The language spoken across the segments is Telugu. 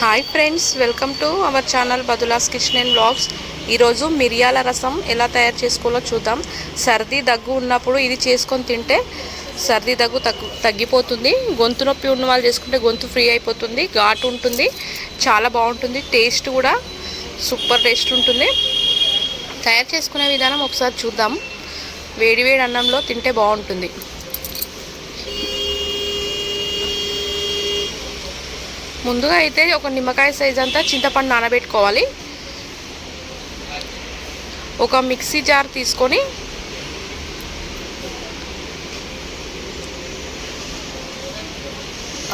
Hi friends welcome to our channel బదులాస్ kitchen and blogs ఈరోజు మిరియాల రసం ఎలా తయారు చేసుకోవాలో చూద్దాం. సర్ది దగ్గు ఉన్నప్పుడు ఇది చేసుకొని తింటే సర్ది దగ్గు తగ్గు తగ్గిపోతుంది. గొంతు నొప్పి ఉన్న వాళ్ళు చేసుకుంటే గొంతు ఫ్రీ అయిపోతుంది ఘాటు ఉంటుంది చాలా బాగుంటుంది టేస్ట్ కూడా సూపర్ టేస్ట్ ఉంటుంది. తయారు చేసుకునే విధానం ఒకసారి చూద్దాం. వేడివేడి అన్నంలో తింటే బాగుంటుంది. ముందుగా అయితే ఒక నిమ్మకాయ సైజ్ అంతా చింతపండు నానబెట్టుకోవాలి. ఒక మిక్సీ జార్ తీసుకొని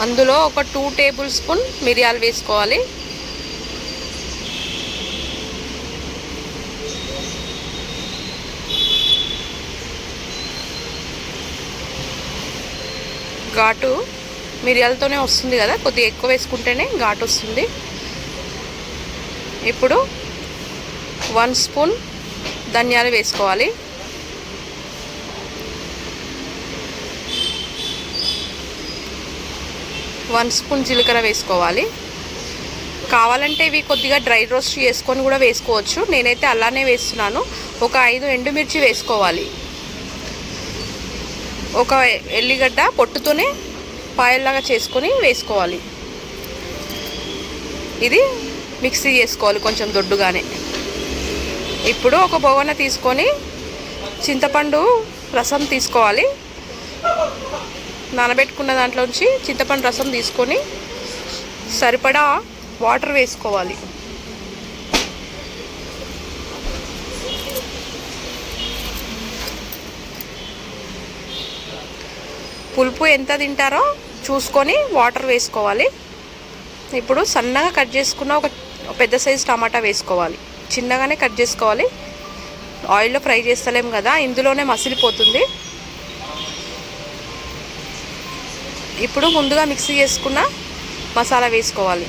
అందులో ఒక టూ టేబుల్ స్పూన్ మిరియాలు వేసుకోవాలి. ఘాటు మిరియాలతోనే వస్తుంది కదా కొద్దిగా ఎక్కువ వేసుకుంటేనే ఘాటు వస్తుంది. ఇప్పుడు వన్ స్పూన్ ధనియాలు వేసుకోవాలి. వన్ స్పూన్ జీలకర్ర వేసుకోవాలి. కావాలంటే ఇవి కొద్దిగా డ్రై రోస్ట్ చేసుకొని కూడా వేసుకోవచ్చు. నేనైతే అలానే వేస్తున్నాను. ఒక ఐదు ఎండుమిర్చి వేసుకోవాలి. ఒక ఎల్లిగడ్డ పొట్టుతోనే పాయల్లాగా చేసుకొని వేసుకోవాలి. ఇది మిక్సీ చేసుకోవాలి కొంచెం దొడ్డుగానే. ఇప్పుడు ఒక బొగన తీసుకొని చింతపండు రసం తీసుకోవాలి. నానబెట్టుకున్న దాంట్లోంచి చింతపండు రసం తీసుకొని సరిపడా వాటర్ వేసుకోవాలి. పులుపు ఎంత తింటారో చూసుకొని వాటర్ వేసుకోవాలి. ఇప్పుడు సన్నగా కట్ చేసుకున్న ఒక పెద్ద సైజు టమాటా వేసుకోవాలి. చిన్నగానే కట్ చేసుకోవాలి. ఆయిల్లో ఫ్రై చేస్తలేం కదా ఇందులోనే మసిలిపోతుంది. ఇప్పుడు ముందుగా మిక్సీ చేసుకున్న మసాలా వేసుకోవాలి.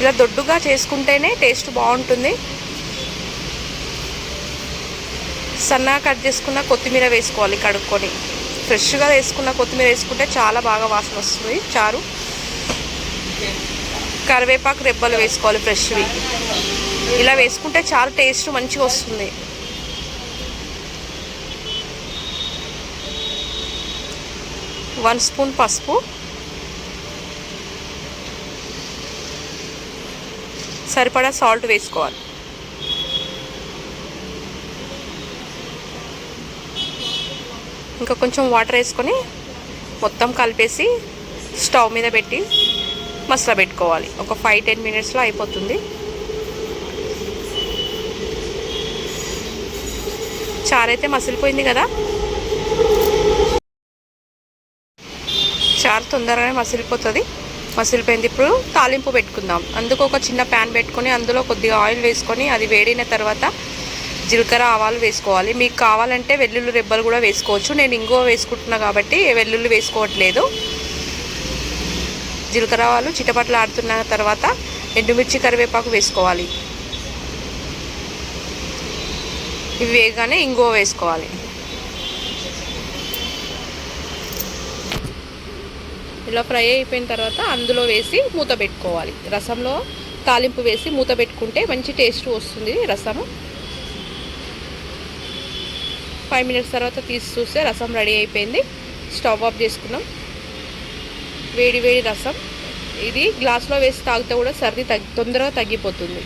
ఇలా దొడ్డుగా చేసుకుంటేనే టేస్ట్ బాగుంటుంది. సన్నగా కట్ చేసుకున్న కొత్తిమీర వేసుకోవాలి కడుక్కొని. ఫ్రెష్గా వేసుకున్న కొత్తిమీర వేసుకుంటే చాలా బాగా వాసన వస్తుంది. చారు. కరివేపాకు రెబ్బలు వేసుకోవాలి ఫ్రెష్వి. ఇలా వేసుకుంటే చాలా టేస్ట్ మంచిగా వస్తుంది. వన్ స్పూన్ పసుపు. సరిపడా సాల్ట్ వేసుకోవాలి. ఇంకా కొంచెం వాటర్ వేసుకొని మొత్తం కలిపేసి స్టవ్ మీద పెట్టి మసాలా పెట్టుకోవాలి. ఒక ఫైవ్ టెన్ మినిట్స్లో అయిపోతుంది. చారైతే అయితే మసిలిపోయింది కదా? చారు తొందరగానే మసిలిపోతుంది. మసిలిపోయింది. ఇప్పుడు తాలింపు పెట్టుకుందాం. అందుకు ఒక చిన్న ప్యాన్ పెట్టుకొని అందులో కొద్దిగా ఆయిల్ వేసుకొని అది వేడిన తర్వాత జీలకర్ర ఆవాలు వేసుకోవాలి. మీకు కావాలంటే వెల్లుల్లి రెబ్బలు కూడా వేసుకోవచ్చు. నేను ఇంగువ వేసుకుంటున్నా కాబట్టి వెల్లుల్లి వేసుకోవట్లేదు. జీలకర్ర ఆవాలు చిటపట్లు ఆడుతున్న తర్వాత ఎండుమిర్చి కరివేపాకు వేసుకోవాలి. ఇవి వేగానే ఇంగువ వేసుకోవాలి. ఇలా ఫ్రై అయిపోయిన తర్వాత అందులో వేసి మూత పెట్టుకోవాలి. రసంలో తాలింపు వేసి మూత పెట్టుకుంటే మంచి టేస్ట్ వస్తుంది రసము. ఫైవ్ మినిట్స్ తర్వాత తీసి చూస్తే రసం రెడీ అయిపోయింది. స్టవ్ ఆఫ్ చేసుకున్నాం. వేడి వేడి రసం. ఇది గ్లాస్లో వేసి తాగితే కూడా సర్ది తగ్గి తొందరగా తగ్గిపోతుంది.